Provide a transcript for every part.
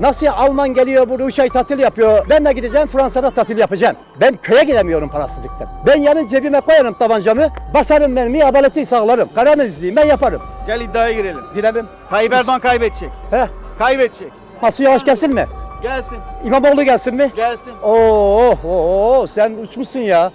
Nasıl Alman geliyor burada 3 ay tatil yapıyor. Ben de gideceğim Fransa'da tatil yapacağım. Ben köye gidemiyorum parasızlıktan. Ben yarın cebime koyarım tabancamı. Basarım mermiyi adaleti sağlarım. Karadenizliyim ben yaparım. Gel iddiaya girelim. Girelim. Tayyip Erdoğan kaybedecek. He. Kaybedecek. Masu Yavaş gelsin mi? Gelsin. İmamoğlu gelsin mi? Gelsin. Oo, oo, sen uçmuşsun ya.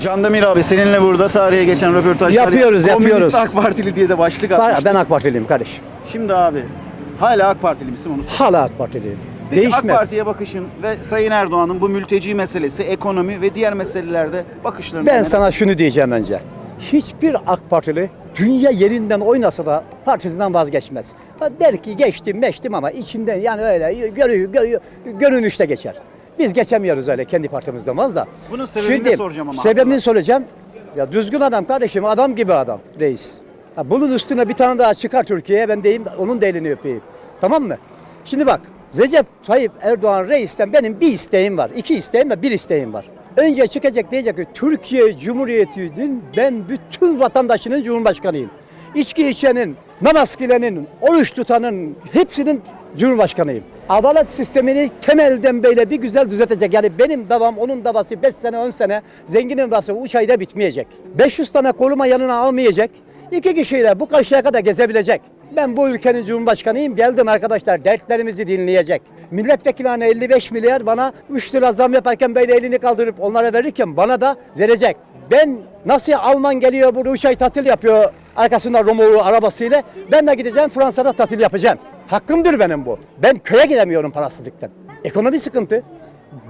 Candemir abi seninle burada tarihe geçen röportajlar Yapıyoruz, Komünist yapıyoruz. AK Partili diye de başlık atmıştık. Ben AK Partiliyim kardeşim. Şimdi abi hala AK Partili misin onu? söyle. Hala AK Partiliyim. Peki Değişmez. AK Parti'ye bakışın ve Sayın Erdoğan'ın bu mülteci meselesi, ekonomi ve diğer meselelerde bakışlarını Ben sana şunu diyeceğim önce. Hiçbir AK Partili dünya yerinden oynasa da partisinden vazgeçmez. Der ki geçtim geçtim ama içinden yani öyle görü, görü, görünüşte geçer. Biz geçemiyoruz öyle kendi partimizden vaz da. Bunun sebebini de soracağım ama. Sebebini soracağım. Ya düzgün adam kardeşim adam gibi adam reis. Bunun üstüne bir tane daha çıkar Türkiye'ye ben deyim onun da elini öpeyim. Tamam mı? Şimdi bak Recep Tayyip Erdoğan reisten benim bir isteğim var. iki isteğim ve bir isteğim var. Önce çıkacak diyecek ki Türkiye Cumhuriyeti'nin ben bütün vatandaşının cumhurbaşkanıyım. İçki içenin, namaz kılenin, oruç tutanın hepsinin cumhurbaşkanıyım. Adalet sistemini temelden böyle bir güzel düzeltecek. Yani benim davam onun davası 5 sene 10 sene zenginin davası 3 ayda bitmeyecek. 500 tane koruma yanına almayacak. İki kişiyle bu karşıya kadar gezebilecek. Ben bu ülkenin cumhurbaşkanıyım. Geldim arkadaşlar dertlerimizi dinleyecek. Milletvekillerine 55 milyar bana 3 lira zam yaparken böyle elini kaldırıp onlara verirken bana da verecek. Ben nasıl Alman geliyor burada 3 ay tatil yapıyor arkasında Romeo arabasıyla. Ben de gideceğim Fransa'da tatil yapacağım. Hakkımdır benim bu. Ben köye gidemiyorum parasızlıktan. Ekonomi sıkıntı.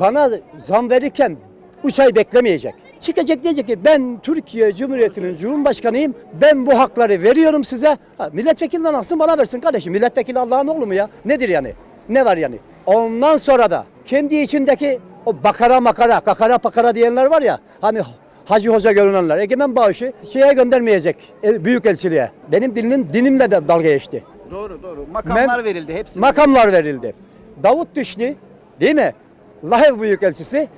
Bana zam verirken 3 ay beklemeyecek. Çıkacak diyecek ki ben Türkiye Cumhuriyeti'nin Cumhurbaşkanıyım. Ben bu hakları veriyorum size. Ha, milletvekilinden alsın bana versin kardeşim. Milletvekili Allah'ın oğlu mu ya? Nedir yani? Ne var yani? Ondan sonra da kendi içindeki o bakara makara, kakara pakara diyenler var ya. Hani Hacı Hoca görünenler. Egemen bağışı şeye göndermeyecek. e, Büyük elçiliğe. Benim dinim, dinimle de dalga geçti. Doğru doğru. Makamlar Ben- verildi hepsi. Makamlar verildi. Davut Dişli değil mi? Lahev Büyükelçisi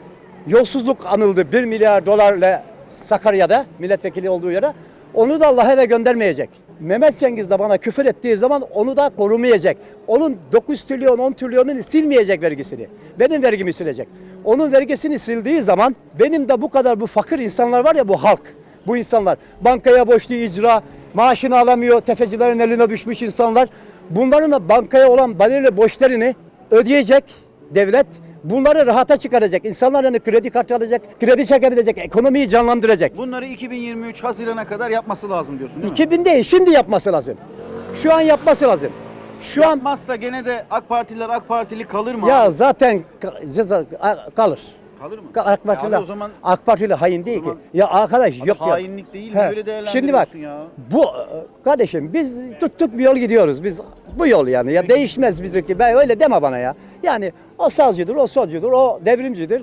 yolsuzluk anıldı 1 milyar dolarla Sakarya'da milletvekili olduğu yere. Onu da Lahev'e göndermeyecek. Mehmet Cengiz de bana küfür ettiği zaman onu da korumayacak. Onun 9 trilyon 10 trilyonunu silmeyecek vergisini. Benim vergimi silecek. Onun vergisini sildiği zaman benim de bu kadar bu fakir insanlar var ya bu halk. Bu insanlar bankaya borçlu icra, maaşını alamıyor, tefecilerin eline düşmüş insanlar. Bunların da bankaya olan belirli borçlarını ödeyecek devlet. Bunları rahata çıkaracak. İnsanların kredi kartı alacak, kredi çekebilecek, ekonomiyi canlandıracak. Bunları 2023 Haziran'a kadar yapması lazım diyorsun değil mi? 2000 değil, şimdi yapması lazım. Şu an yapması lazım. Şu an Yapmazsa gene de AK Partililer AK Partili kalır mı? ya abi? zaten ka- za- kalır. Kalır mı? AK Partili, o zaman AK Partili hain değil ki. zaman- Ya arkadaş Abi yok ya. hainlik değil mi? He, Öyle Şimdi bak değerlendiriyorsun ya. bu e, kardeşim biz tuttuk bir yol gidiyoruz. Biz bu yol yani ya değişmez bizimki. Ben öyle deme bana ya. Yani o sağcıdır, o solcudur, o devrimcidir.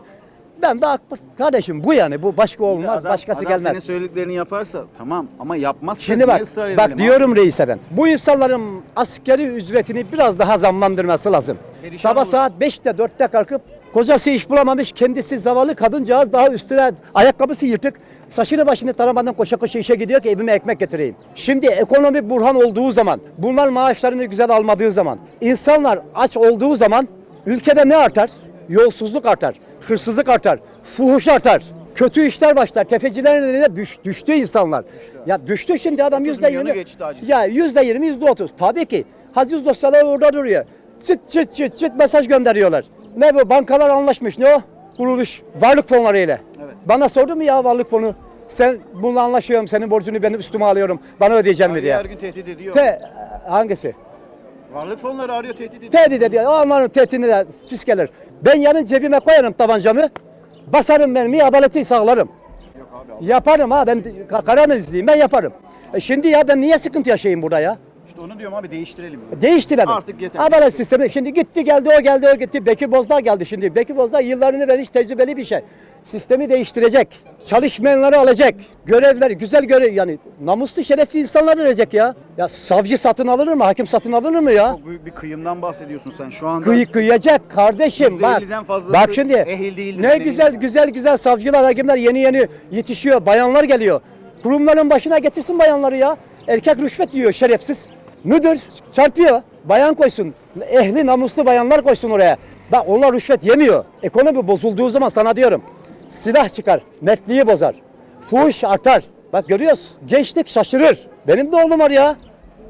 Ben de AK Parti- kardeşim bu yani bu başka olmaz, Adam- başkası adam gelmez. senin söylediklerini yaparsa tamam ama yapmazsa Şimdi niye bak, ısrar edelim bak abi? diyorum reise ben. Bu insanların askeri ücretini biraz daha zamlandırması lazım. Perişan Sabah olur. saat 5'te 4'te kalkıp kocası iş bulamamış, kendisi zavallı kadıncağız daha üstüne ayakkabısı yırtık. Saçını başını taramadan koşa koşa işe gidiyor ki evime ekmek getireyim. Şimdi ekonomi burhan olduğu zaman, bunlar maaşlarını güzel almadığı zaman, insanlar aç olduğu zaman ülkede ne artar? Yolsuzluk artar, hırsızlık artar, fuhuş artar. Kötü işler başlar. Tefecilerin eline düş, düştü insanlar. Ya düştü şimdi adam 30 yüzde yirmi. Ya yüzde yirmi, yüzde otuz. Tabii ki. Aziz dosyalar orada duruyor. Çıt çıt çıt çıt mesaj gönderiyorlar. Ne bu? Bankalar anlaşmış. Ne o? Kuruluş. Varlık fonları ile. Evet. Bana sordu mu ya varlık fonu? Sen bununla anlaşıyorum. Senin borcunu benim üstüme alıyorum. Bana ödeyeceksin mi Abi diye. her gün tehdit ediyor. Te, hangisi? Varlık fonları arıyor tehdit ediyor. Tehdit ediyor. Onların tehditini de fiskeler. Ben yarın cebime koyarım tabancamı. Basarım mermiyi adaleti sağlarım. Yok abi, abi. Yaparım ha ben Ka- Karadenizliyim ben yaparım. E şimdi ya ben niye sıkıntı yaşayayım burada ya? İşte onu diyorum abi değiştirelim. Değiştirelim. Artık yeter. Adalet sistemi şimdi gitti geldi o geldi o gitti. Bekir Bozdağ geldi şimdi. Bekir Bozdağ yıllarını vermiş tecrübeli bir şey. Sistemi değiştirecek. Çalışmayanları alacak. Görevler güzel görev yani namuslu şerefli insanlar verecek ya. Ya savcı satın alır mı? Hakim satın alır mı ya? Çok büyük bir kıyımdan bahsediyorsun sen şu anda. Kıy, kıyacak kardeşim bak. %50'den fazlası Bak şimdi ehil değildir, ne güzel gibi. güzel güzel savcılar hakimler yeni yeni yetişiyor. Bayanlar geliyor. Kurumların başına getirsin bayanları ya. Erkek rüşvet yiyor şerefsiz. Müdür çarpıyor. bayan koysun. Ehli namuslu bayanlar koysun oraya. Bak onlar rüşvet yemiyor. Ekonomi bozulduğu zaman sana diyorum. Silah çıkar, mertliği bozar. Fuhuş artar. Bak görüyoruz. Gençlik şaşırır. Benim de oğlum var ya.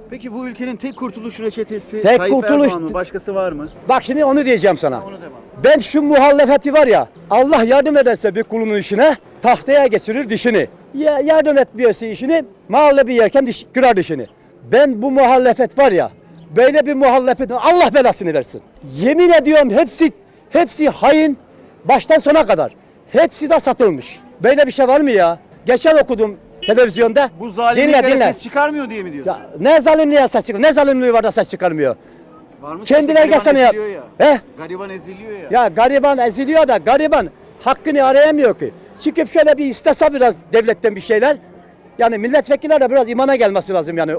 Peki bu ülkenin tek kurtuluş reçetesi Tek Tayyip kurtuluş- Erdoğan mı? Başkası var mı? Bak şimdi onu diyeceğim sana. Onu deme. Ben şu muhalefeti var ya Allah yardım ederse bir kulunun işine tahtaya geçirir dişini. Ya yardım etmiyorsa işini mahalle bir yerken diş, kırar dişini. Ben bu muhalefet var ya böyle bir muhalefet Allah belasını versin. Yemin ediyorum hepsi hepsi hain baştan sona kadar. Hepsi de satılmış. Böyle bir şey var mı ya? Geçen okudum televizyonda. Bu zalimliklere ses çıkarmıyor diye mi diyorsun? Ya ne zalimliğe ses çıkarmıyor? Ne zalimliği var da ses çıkarmıyor? var mı? Kendileri Gariban gelsene eziliyor ya. He? Gariban eziliyor ya. Ya gariban eziliyor da gariban hakkını arayamıyor ki. Çıkıp şöyle bir istese biraz devletten bir şeyler. Yani milletvekiller de biraz imana gelmesi lazım yani.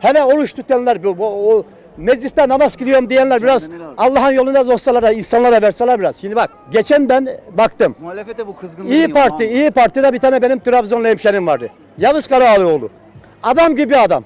Hele oruç tutanlar, bu, bu, o mecliste namaz kılıyorum diyenler biraz. Allah'ın yolunda dostlara, insanlara verseler biraz. Şimdi bak, geçen ben baktım. Muhalefete bu kızgınlığı İyi Parti, olmaz? İyi Parti'de bir tane benim Trabzonlu hemşerim vardı. Yavuz Karaağlıoğlu. Adam gibi adam.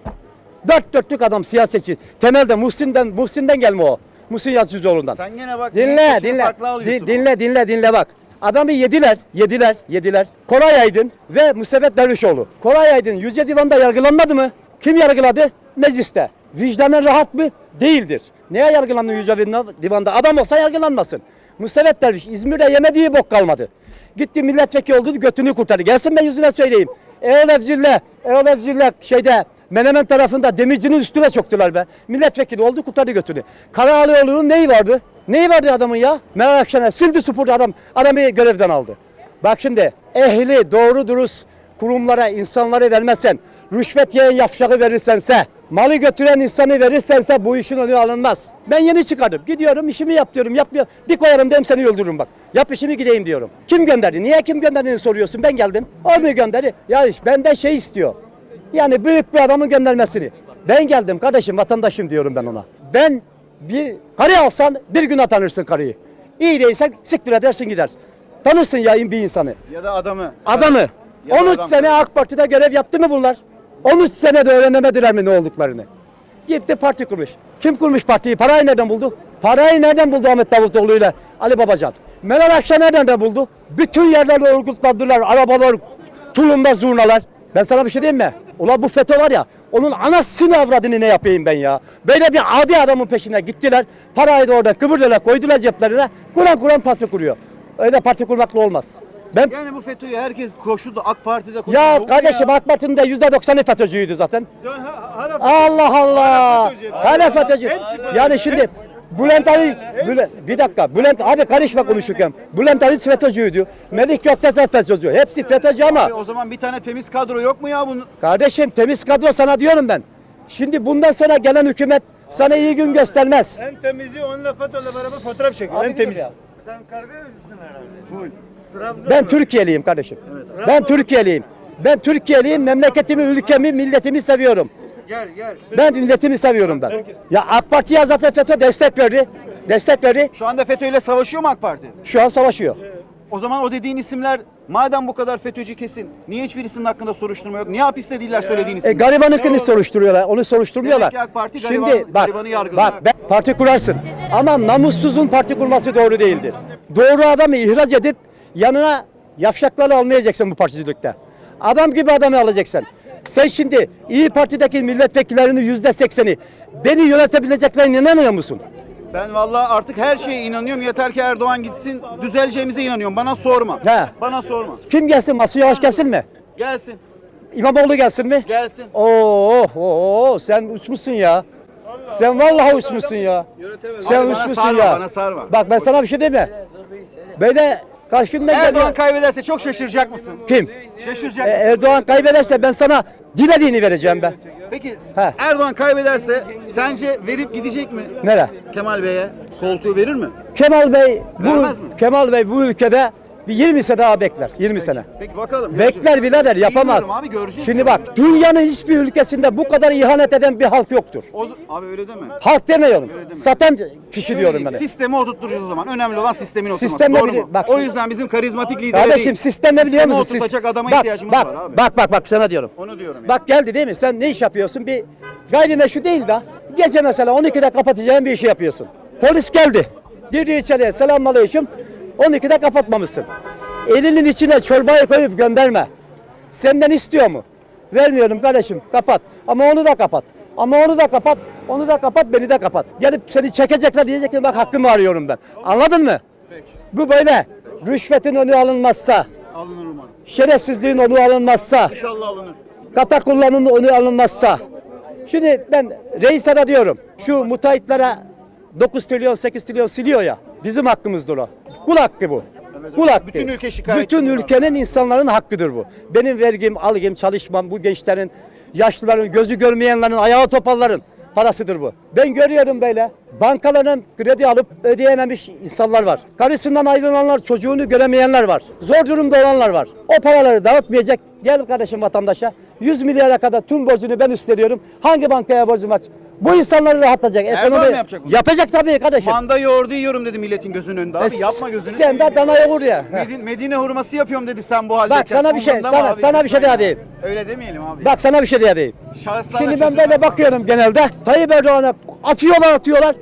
Dört dörtlük adam siyasetçi. Temelde Muhsin'den, Muhsin'den gelme o. Muhsin Yazıcıoğlu'ndan. Sen gene bak. Dinle, dinle. Din- dinle, dinle, dinle bak. Adamı yediler, yediler, yediler. Koray Aydın ve Musevet Dervişoğlu. Koray Aydın Yüce Divan'da yargılanmadı mı? Kim yargıladı? Mecliste. Vicdanın rahat mı? Değildir. Neye yargılandı Yüce Divan'da? Adam olsa yargılanmasın. Musevet Derviş İzmir'de yemediği bok kalmadı. Gitti milletvekili oldu götünü kurtardı. Gelsin ben yüzüne söyleyeyim. Erol Evcil'le, Erol Evcil'le şeyde Menemen tarafında demircinin üstüne çöktüler be. Milletvekili oldu kurtardı götünü. Karaağlıoğlu'nun neyi vardı? Neyi vardı adamın ya? Meral Akşener sildi süpürdü adam. Adamı görevden aldı. Bak şimdi ehli doğru dürüst kurumlara insanları vermezsen, rüşvet yiyen yavşağı verirsense, malı götüren insanı verirsense bu işin önü alınmaz. Ben yeni çıkardım. Gidiyorum işimi yap diyorum. Yapmıyor. Bir koyarım dedim seni öldürürüm bak. Yap işimi gideyim diyorum. Kim gönderdi? Niye kim gönderdiğini soruyorsun. Ben geldim. O mu gönderdi? Ya benden şey istiyor. Yani büyük bir adamın göndermesini. Ben geldim kardeşim vatandaşım diyorum ben ona. Ben bir karı alsan bir gün tanırsın karıyı. İyi değilsen siktir edersin gider. Tanırsın ya bir insanı. Ya da adamı. Adamı. Ya da 13 adam. sene AK Parti'de görev yaptı mı bunlar? 13 sene de öğrenemediler mi ne olduklarını? Gitti parti kurmuş. Kim kurmuş partiyi? Parayı nereden buldu? Parayı nereden buldu Ahmet Davutoğlu ile Ali Babacan? Meral Akşener nereden buldu? Bütün yerlerde örgütlendiler. Arabalar, tulumda zurnalar. Ben sana bir şey diyeyim mi? Ulan bu FETÖ var ya, onun anasını avradını ne yapayım ben ya? Böyle bir adi adamın peşine gittiler. Parayı da orada kıvırdılar, koydular ceplerine. Kuran kuran parti kuruyor. Öyle parti kurmakla olmaz. Ben Yani bu FETÖ'yü herkes koşuldu. AK Parti'de koşuldu. ya kardeşim AK Parti'nin de yüzde doksanı FETÖ'cüydü zaten. Allah Allah. Hala FETÖ'cü. Yani şimdi Bülent Arıç, Bülent, bir dakika Bülent abi karışma konuşurken. Bülent Arıç FETÖ'cüydü. Melih Göktaş FETÖ'cü. Hepsi FETÖ'cü ama Abi o zaman bir tane temiz kadro yok mu ya bunun? kardeşim temiz kadro sana diyorum ben. Şimdi bundan sonra gelen hükümet sana iyi gün göstermez. En temizi onunla FETÖ'yle beraber fotoğraf çekiyor. En temiz. ya. Sen Karadenizlisin herhalde. Full. Ben Türkiye'liyim kardeşim. Ben Türkiye'liyim. Ben Türkiye'liyim. Memleketimi, ülkemi, milletimi seviyorum. Gel gel. Ben milletimi seviyorum ben. Ya AK Parti'ye zaten FETÖ destek verdi. Destek verdi. Şu anda FETÖ ile savaşıyor mu AK Parti? Şu an savaşıyor. O zaman o dediğin isimler madem bu kadar FETÖ'cü kesin niye hiçbirisinin hakkında soruşturma yok? Niye hapiste değiller söylediğin E, isimler? garibanınkini soruşturuyorlar. Onu soruşturmuyorlar. Demek ki AK Parti gariban- Şimdi bak, garibanı yargılıyor. bak ben, parti kurarsın. Ama namussuzun parti kurması doğru değildir. Doğru adamı ihraç edip yanına yavşakları almayacaksın bu particilikte. Adam gibi adamı alacaksın. Sen şimdi İyi Parti'deki milletvekillerinin yüzde sekseni beni yönetebileceklerine inanıyor musun? Ben vallahi artık her şeye inanıyorum. Yeter ki Erdoğan gitsin. Düzeleceğimize inanıyorum. Bana sorma. He. Bana sorma. Kim gelsin? Masum Yavaş gelsin mi? Gelsin. İmamoğlu gelsin mi? Gelsin. Oo, oo, sen uçmuşsun ya. Sen vallahi uçmuşsun ya. Sen Abi bana uçmuşsun sarma, ya. bana sarma. Bak ben sana bir şey diyeyim mi? Böyle karşımdan Erdoğan geliyor. kaybederse çok şaşıracak mısın? Kim? Şaşıracak E, mısın? Erdoğan kaybederse ben sana dilediğini vereceğim ben. Peki He. Erdoğan kaybederse sence verip gidecek mi Nere? Kemal Bey'e? Koltuğu verir mi? Kemal Bey bu Vermez mi? Kemal Bey bu ülkede bir 20 sene daha bekler. 20 sene. Peki bakalım. Bekler birader yapamaz. Bilmiyorum abi, göreceğiz. Şimdi bak dünyanın hiçbir ülkesinde bu kadar ihanet eden bir halk yoktur. O, abi öyle deme. Halk demiyorum. Satan kişi diyorum ben. Sistemi oturtturacağız o zaman. Önemli olan sistemin oturması. Sistemle Doğru bili- mu? bak- o yüzden bizim karizmatik lidere Kardeşim sistem ne biliyor musun? Oturtacak adama bak, ihtiyacımız bak, var abi. Bak bak bak sana diyorum. Onu diyorum yani. Bak geldi değil mi? Sen ne iş yapıyorsun? Bir gayrimeşru değil de Gece mesela 12'de kapatacağın bir işi yapıyorsun. Polis geldi. Girdi içeriye selamünaleyküm. 12'de kapatmamışsın. Elinin içine çorbayı koyup gönderme. Senden istiyor mu? Vermiyorum kardeşim kapat. Ama onu da kapat. Ama onu da kapat. Onu da kapat beni de kapat. Gelip seni çekecekler diyecekler bak hakkımı arıyorum ben. Anladın mı? Peki. Bu böyle. Rüşvetin önü alınmazsa, Alınır umarım. şerefsizliğin önü alınmazsa, İnşallah alınır. kata kullanımın önü alınmazsa. Şimdi ben reise de diyorum şu müteahhitlere 9 trilyon 8 trilyon siliyor ya bizim hakkımızdır o. Kul hakkı bu. Evet, Kul hakkı. Bütün ülke şikayetçi Bütün bundan. ülkenin insanların hakkıdır bu. Benim vergim, algım, çalışmam bu gençlerin, yaşlıların, gözü görmeyenlerin, ayağı topalların parasıdır bu. Ben görüyorum böyle. Bankaların kredi alıp ödeyememiş insanlar var. Karısından ayrılanlar, çocuğunu göremeyenler var. Zor durumda olanlar var. O paraları dağıtmayacak. Gel kardeşim vatandaşa. 100 milyara kadar tüm borcunu ben üstleniyorum. Hangi bankaya borcum var? Bu insanları rahatlatacak. Erdoğan mı yapacak bunu? Yapacak tabii kardeşim. Manda yoğurdu yiyorum dedi milletin gözünün önünde. Abi E, yapma gözünü. Sen de seveyim dana yoğur ya. Heh. Medine, Medine hurması yapıyorum dedi sen bu halde. Bak sana bir şey- sana- sana bir şey daha diyeyim. Öyle demeyelim abi. Bak sana bir şey diyeyim. Şahıslarla Şimdi ben çözülmez böyle bakıyorum genelde. Tayyip Erdoğan'a atıyorlar atıyorlar.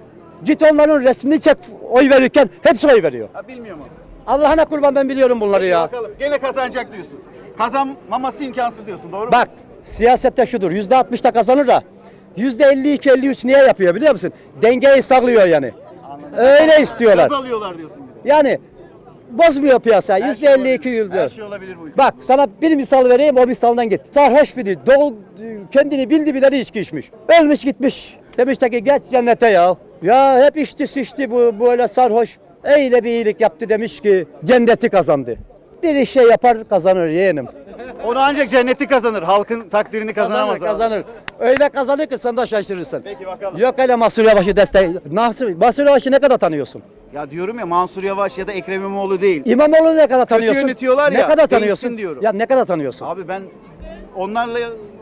Git onların resmini çek oy verirken hepsi oy veriyor. Ha, bilmiyor mu? Allah'ına kurban ben biliyorum bunları ya. Bakalım gene kazanacak diyorsun. Kazanmaması imkansız diyorsun doğru mu? Bak siyasette şudur yüzde altmış da kazanır da yüzde 52 53 niye yapıyor biliyor musun? Dengeyi sağlıyor yani. Öyle istiyorlar. Gaz alıyorlar diyorsun bir de. Yani bozmuyor piyasa. Her Yüzde şey 52 olabilir. yüzde. Her şey olabilir bu. Bak sana bir misal vereyim o misaldan git. Sarhoş biri doğu, kendini bildi bileli içki içmiş. Ölmüş gitmiş. Demişler ki geç cennete ya. Ya hep içti sıçtı bu böyle sarhoş. Öyle bir iyilik yaptı demiş ki cenneti kazandı. Bir şey yapar kazanır yeğenim. Onu ancak cenneti kazanır. Halkın takdirini kazanamaz. Kazanır abi. kazanır. Öyle kazanır ki sen de şaşırırsın. Peki bakalım. Yok öyle Mahsur Yavaş'ı destek. Nasıl? Mahsur Yavaş'ı ne kadar tanıyorsun? Ya diyorum ya Mansur Yavaş ya da Ekrem İmamoğlu değil. İmamoğlu'nu ne kadar tanıyorsun? yönetiyorlar ne ya, kadar değişsin tanıyorsun? diyorum. Ya ne kadar tanıyorsun? Abi ben onlarla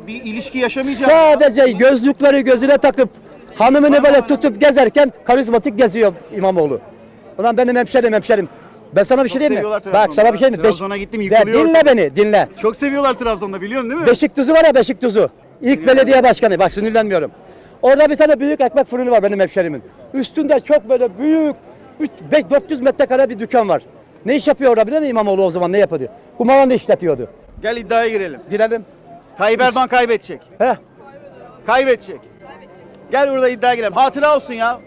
bir ilişki yaşamayacağım. Sadece gözlükleri gözüne takıp hanımını böyle tutup gezerken karizmatik geziyor İmamoğlu. Ulan benim hemşerim hemşerim. Ben sana bir şey Çok diyeyim mi? seviyorlar Bak sana bir şey mi? Trabzon'a gittim, Ya yıkılıyor Dinle beni dinle. Çok seviyorlar Trabzon'da biliyorsun değil mi? Beşiktuzu var ya Beşiktuzu. İlk belediye başkanı. Bak sinirlenmiyorum. Orada bir tane büyük ekmek fırını var benim hemşerimin. Üstünde çok böyle büyük 3 5 400 metrekare bir dükkan var. Ne iş yapıyor orada biliyor musun İmamoğlu o zaman ne yapıyordu? Kumarhane işletiyordu. Gel iddiaya girelim. Girelim. Tayyip Erdoğan kaybedecek. He? Kaybedecek. Gel burada iddia girelim. Hatıra olsun ya.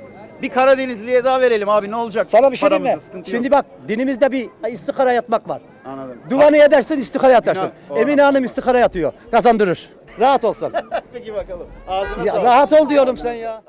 Bir Karadenizli'ye daha verelim abi ne olacak? Sana bir şey diyeyim mi? Paramızda sıkıntı Şimdi yok. bak dinimizde bir istikara yatmak var. Anladım. Duvanı edersin istikara yatarsın. Günah, Emine Hanım istikara yatıyor. Kazandırır. Rahat olsan. Peki bakalım. Ağzına ya, sağlık. rahat ol diyorum sen ya.